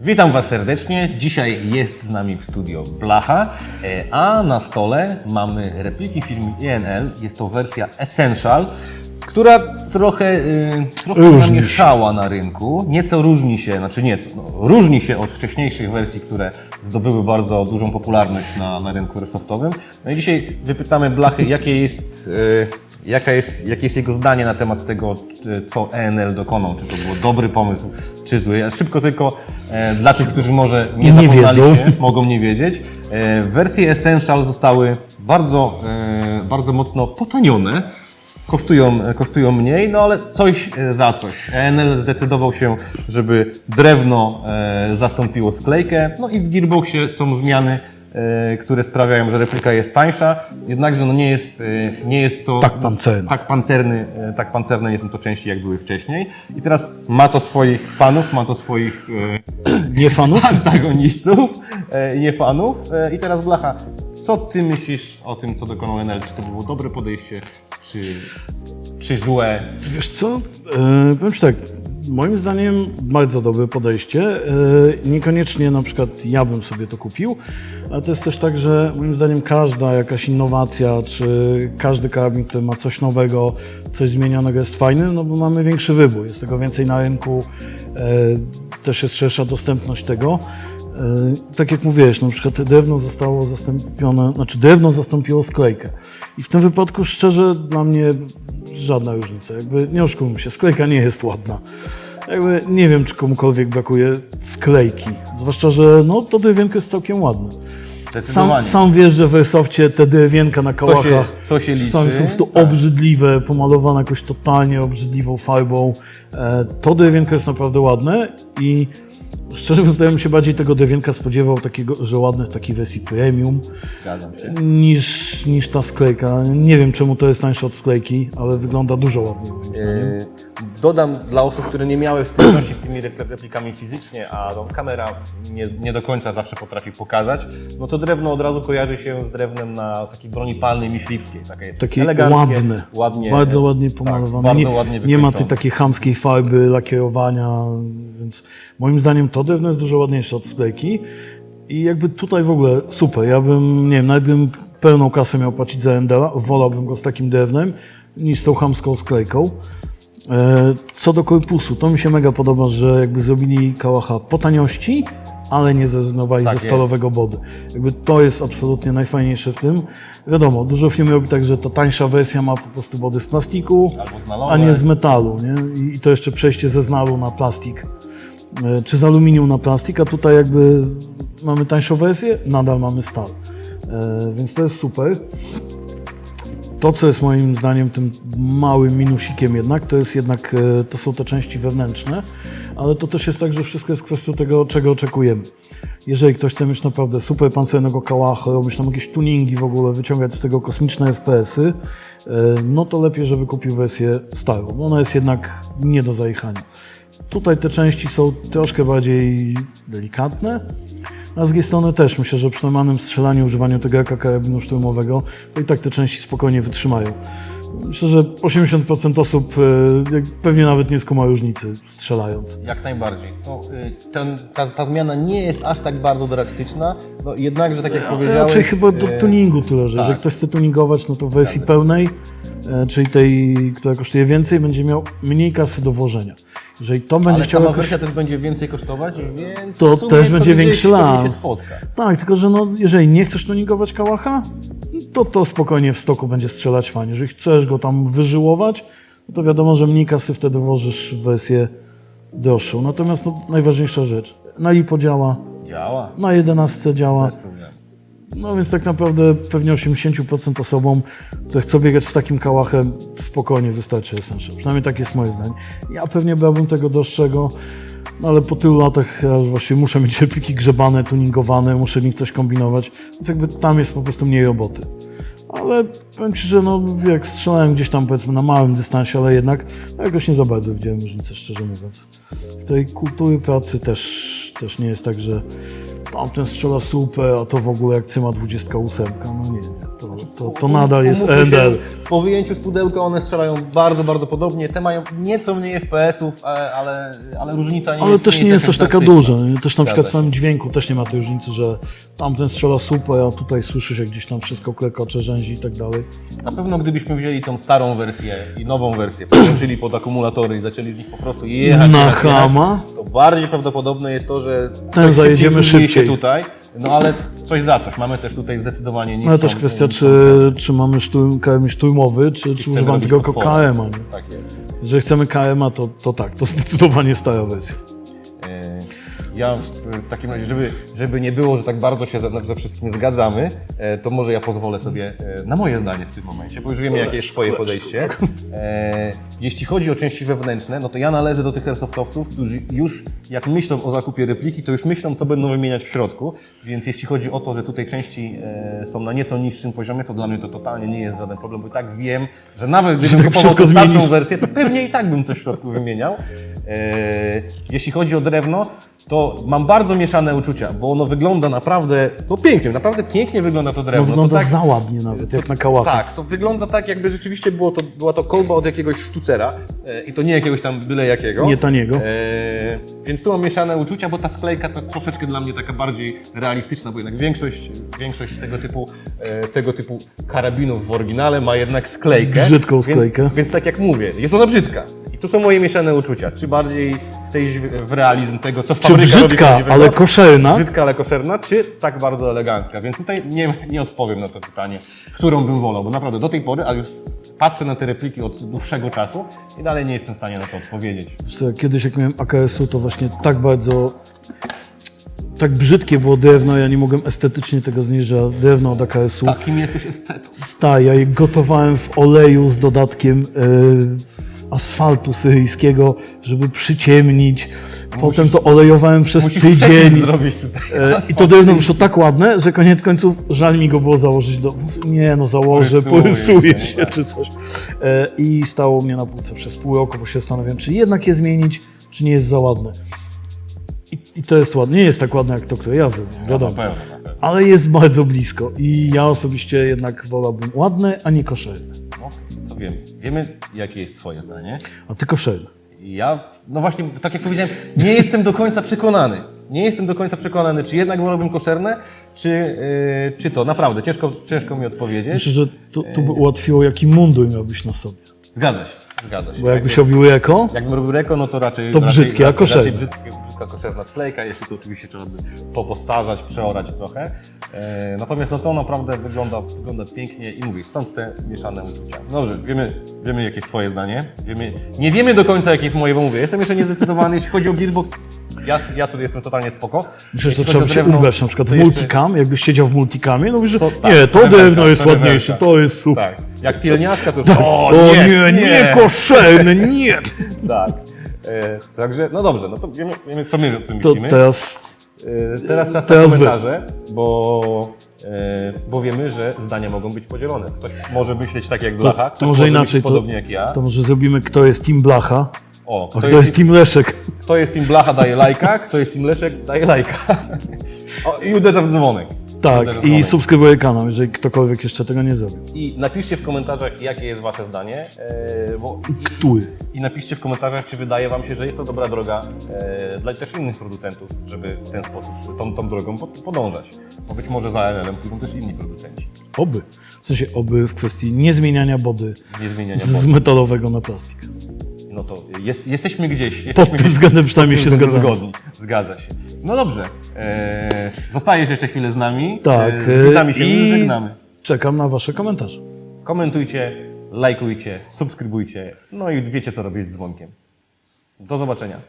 Witam Was serdecznie. Dzisiaj jest z nami w studio Blacha, e, a na stole mamy repliki firmy ENL. Jest to wersja Essential, która trochę, y, trochę Różni się. namieszała na rynku. Nieco różni się, znaczy nieco, no, różni się od wcześniejszych wersji, które zdobyły bardzo dużą popularność na, na rynku airsoftowym. No i dzisiaj wypytamy Blachy, jakie jest, y, jaka jest, jakie jest jego zdanie na temat tego, czy- co ENL dokonał. Czy to był dobry pomysł, czy zły. Ja Szybko tylko e, dla tych, którzy może nie Nie zapoznali wiedzą. się, mogą nie wiedzieć. E, wersje Essential zostały bardzo, e, bardzo mocno potanione. Kosztują, kosztują mniej, no ale coś e, za coś. ENL zdecydował się, żeby drewno e, zastąpiło sklejkę. No i w gearboxie są zmiany, e, które sprawiają, że replika jest tańsza. Jednakże no nie, jest, nie jest to Tak pancerny. tak, pancerny, tak pancerne nie są to części, jak były wcześniej. I teraz ma to swoich fanów, ma to swoich Nie fanów? antagonistów nie fanów. I teraz Blacha, co ty myślisz o tym, co dokonał NL? Czy to było dobre podejście, czy, czy złe? Wiesz co? E, powiem Ci tak, moim zdaniem bardzo dobre podejście. E, niekoniecznie na przykład ja bym sobie to kupił, ale to jest też tak, że moim zdaniem każda jakaś innowacja, czy każdy karabin, który ma coś nowego, coś zmienionego jest fajny, no bo mamy większy wybór, jest tego więcej na rynku, e, też jest szersza dostępność tego. E, Tak jak mówiłeś, na przykład drewno zostało zastąpione, znaczy drewno zastąpiło sklejkę. I w tym wypadku szczerze dla mnie żadna różnica. Jakby nie oszukujmy się, sklejka nie jest ładna. Jakby nie wiem, czy komukolwiek brakuje sklejki. Zwłaszcza, że no, to drewienko jest całkiem ładne. Sam, sam wiesz, że w Airsoftcie te drewienka na kałachach się- to się liczy, są po prostu tak. obrzydliwe, pomalowane jakoś totalnie obrzydliwą farbą. E, To drewienko jest naprawdę ładne i szczerze mówiąc, ja bym się bardziej tego drewienka spodziewał takiego, że ładne w takiej wersji premium Zgadzam się. niż, niż ta sklejka. Nie wiem czemu to jest tańsze od sklejki, ale wygląda dużo ładniej moim zdaniem. E, Dodam dla osób, które nie miały styczności z tymi repl- replikami fizycznie, a no, kamera nie, nie do końca zawsze potrafi pokazać, no to drewno od razu kojarzy się z drewnem na takiej broni palnej myśliwskiej. Takie jest Takie eleganckie, ładne, ładnie, bardzo ładnie tak, pomalowane. bardzo nie, ładnie nie ma tej wykończone. takiej chamskiej farby, lakierowania, więc moim zdaniem to drewno jest dużo ładniejsze od sklejki i jakby tutaj w ogóle super. Ja bym, nie wiem, nawet bym pełną kasę miał płacić za Endera, wolałbym go z takim drewnem niż z tą chamską sklejką. E, Co do korpusu, to mi się mega podoba, że jakby zrobili kałacha po taniości, ale nie zrezygnowali Tak ze stalowego body. Jakby to jest absolutnie najfajniejsze w tym. Wiadomo, dużo firm robi tak, że ta tańsza wersja ma po prostu body z plastiku, z a nie z metalu. Nie? I- to jeszcze przejście ze znalu na plastik, czy z aluminium na plastik, a tutaj jakby mamy tańszą wersję, nadal mamy stal. E, Więc to jest super. To, co jest moim zdaniem tym małym minusikiem jednak, to jest jednak, e, to są te części wewnętrzne, ale to też jest tak, że wszystko jest kwestią tego, czego oczekujemy. Jeżeli ktoś chce mieć naprawdę super pancernego kałacha, robić tam jakieś tuningi w ogóle, wyciągać z tego kosmiczne FPS-y, e, no to lepiej, żeby kupił wersję starą, ona jest jednak nie do zajechania. Tutaj te części są troszkę bardziej delikatne, a z drugiej strony też myślę, że przy normalnym strzelaniu, używaniu tego jako karabinu szturmowego, to i tak te części spokojnie wytrzymają. Myślę, że 80% osób e, pewnie nawet nie skuma różnicy strzelając. Jak najbardziej. No, y, ten, ta, ta zmiana nie jest aż tak bardzo drastyczna, no, jednakże tak jak powiedziałeś... Raczej chyba do y, tuningu tyle, że tak. jeżeli ktoś chce tuningować, no to w wersji pełnej, e, czyli tej, która kosztuje więcej, będzie miał mniej kasy do włożenia. Jeżeli to będzie Ale chciał sama wersja też będzie więcej kosztować, więc To też będzie większy się spotka. Tak, tylko że no, jeżeli nie chcesz tuningować kałacha, to to spokojnie w stoku będzie strzelać fajnie. Jeżeli chcesz go tam wyżyłować, no to wiadomo, że mniej kasy wtedy włożysz w wersję droższą. Natomiast no, najważniejsza rzecz, na lipo działa, Działa. na 11 działa, Bez problemu. No więc tak naprawdę pewnie 80% osobom, które chcą biegać z takim kałachem, spokojnie wystarczy Essential. Przynajmniej tak jest moje zdanie. Ja pewnie brałbym tego droższego, no ale po tylu latach ja właśnie muszę mieć repliki grzebane, tuningowane, muszę w nich coś kombinować, więc jakby tam jest po prostu mniej roboty. Ale powiem Ci, że no, jak strzelałem gdzieś tam powiedzmy na małym dystansie, ale jednak no, jakoś nie za bardzo widziałem różnicy, szczerze mówiąc. Tej kultury pracy też, też nie jest tak, że tamten strzela super, a to w ogóle jak cyma 28. No nie. To, to, nadal jest Umówmy się, ENL. Po wyjęciu z pudełka one strzelają bardzo, bardzo podobnie. Te mają nieco mniej FPS-ów, ale, ale, ale różnica nie Ale jest też nie jest jakaś aż taka drastyczna. duża. nie? Też na przykład w się. samym dźwięku też nie ma tej różnicy, że tamten strzela super, a tutaj słyszysz jak gdzieś tam wszystko klekocze, rzęzi i tak dalej. Na pewno gdybyśmy wzięli tą starą wersję i nową wersję, podłączyli pod akumulatory i zaczęli z nich po prostu jechać, Na jechać, jechać, chama. to bardziej prawdopodobne jest to, że Ten coś zajedziemy szybciej się szybciej. tutaj, no ale coś za coś. Mamy też tutaj zdecydowanie niższą Ale też kwestia, czy, czy mamy szturm, KM szturmowy, czy, czy używamy tylko. KM-a. Tak jest. Jeżeli chcemy KM-a, to, to tak, to zdecydowanie stara wersja. Ja w takim razie, żeby, żeby nie było, że tak bardzo się ze, ze wszystkim zgadzamy, e, to może ja pozwolę sobie e, na moje zdanie w tym momencie, bo już wiemy, jakie jest Twoje podejście. E, Jeśli chodzi o części wewnętrzne, no to ja należę do tych airsoftowców, którzy już jak myślą o zakupie repliki, to już myślą, co będą wymieniać w środku. Więc jeśli chodzi o to, że tutaj części e, są na nieco niższym poziomie, to dla mnie to totalnie nie jest żaden problem, bo i tak wiem, że nawet gdybym kupował wszystko tą starszą wersję, to pewnie i tak bym coś w środku wymieniał. E, jeśli chodzi o drewno, to mam bardzo mieszane uczucia, bo ono wygląda naprawdę, to pięknie, naprawdę pięknie wygląda to No drewno. wygląda to tak, za ładnie nawet, jak na kałachach. tak, to wygląda tak, jakby rzeczywiście było to, była to kolba od jakiegoś sztucera e, i to nie jakiegoś tam byle jakiego. Nie taniego. E, więc tu mam mieszane uczucia, bo ta sklejka to troszeczkę dla mnie taka bardziej realistyczna, bo jednak większość, większość tego, typu, e, tego typu karabinów w oryginale ma jednak sklejkę. Brzydką sklejkę. Więc, więc tak jak mówię, jest ona brzydka. I tu są moje mieszane uczucia. Czy bardziej chcę iść w, realizm tego, co Czy fabryka robi brzydka, prawdziwego, ale koszerna? Brzydka, ale koszerna, czy tak bardzo elegancka? Więc tutaj nie, nie odpowiem na to pytanie, którą bym wolał, bo naprawdę do tej pory, ale już patrzę na te repliki od dłuższego czasu i dalej nie jestem w stanie na to odpowiedzieć. Wiesz co, Kiedyś jak miałem AKS-u, to właśnie tak bardzo, tak brzydkie było drewno, ja nie mogłem estetycznie tego znieść, że drewno od AKS-u. Takim jesteś estetą. Sta, ja je gotowałem w oleju z dodatkiem e, asfaltu syryjskiego, żeby przyciemnić. Potem to olejowałem przez Musisz tydzień. E, I to drewno wyszło tak ładne, że koniec końców żal mi go było założyć do... Nie no, założę, porysuję się, się tak. czy coś. E, I stało mnie na półce przez pół roku, bo się zastanawiam, czy jednak je zmienić, czy nie jest za ładne. I, I to jest ładne. Nie jest tak ładne jak to, które ja zrobiłem, Na wiadomo. pewno, na pewno. Ale jest bardzo blisko i ja osobiście jednak wolałbym ładne, a nie koszerne. To wiemy. Jakie jest twoje zdanie. A ty koszerne. Ja, no właśnie, tak jak powiedziałem, nie jestem do końca przekonany. Nie jestem do końca przekonany, czy jednak wolałbym koszerne, czy, yy, czy to. Naprawdę, ciężko, ciężko mi odpowiedzieć. Myślę, że to, to by ułatwiło, jaki mundur miałbyś na sobie. Zgadza się, zgadza się. Bo jakbyś robił eko, Jakbym robił reko, no to raczej... To raczej, brzydkie, a raczej, koszerne. raczej brzydkie, brzydka koszerna sklejka, jeśli to oczywiście trzeba by popostarzać, przeorać trochę. E, natomiast no to naprawdę wygląda, wygląda pięknie i mówię, stąd te mieszane uczucia. Dobrze, wiemy, wiemy jakie jest twoje zdanie. Wiemy, nie wiemy do końca jakie jest moje, bo mówię, jestem jeszcze niezdecydowany, jeśli chodzi o Gearbox, ja, ja tu jestem totalnie spoko. myślę, że to trzeba by się drewno, ubrać na przykład w jeszcze- multicam, jakbyś siedział w multicamie, no mówisz, że To tak, nie, to drewno jest to ładniejsze, rewerka. to jest super. Tak, jak tilniaszka to już... O, nie, nie, koszerne, nie. Tak. E, także, no dobrze, no to wiemy, wiemy co my o tym To myślimy. teraz E, Teraz czas Teraz na wy. komentarze, bo, e, bo wiemy, że zdania mogą być podzielone. Ktoś może myśleć tak jak Blacha, to, ktoś to może inaczej, to, podobnie jak ja. to może zrobimy, kto jest Team Blacha, o, a kto, jest, Team Leszek. kto jest Team Blacha daje lajka, kto jest Team Leszek daje lajka. o, I uderza w dzwonek. Tak, i dzwonek. subskrybuje kanał, jeżeli ktokolwiek jeszcze tego nie zrobił. I napiszcie w komentarzach, jakie jest wasze zdanie. E, bo, i, Który? I napiszcie w komentarzach, czy wydaje wam się, że jest to dobra droga e, dla też innych producentów, żeby w ten sposób, tą, tą drogą pod, podążać. Bo być może za NL-em pójdą też inni producenci. Oby. W sensie oby w kwestii niezmieniania body Nie zmieniania z mocy. metalowego na plastik. No to jest, jesteśmy gdzieś. Jesteśmy tym gdzieś, względem przynajmniej pod się tym zgadzamy. zgodni. Zgadza się. No dobrze. E, zostajesz jeszcze chwilę z nami. Tak. E, z widzami się i żegnamy. Czekam na wasze komentarze. Komentujcie, lajkujcie, subskrybujcie. No i wiecie, co robić z dzwonkiem. Do zobaczenia.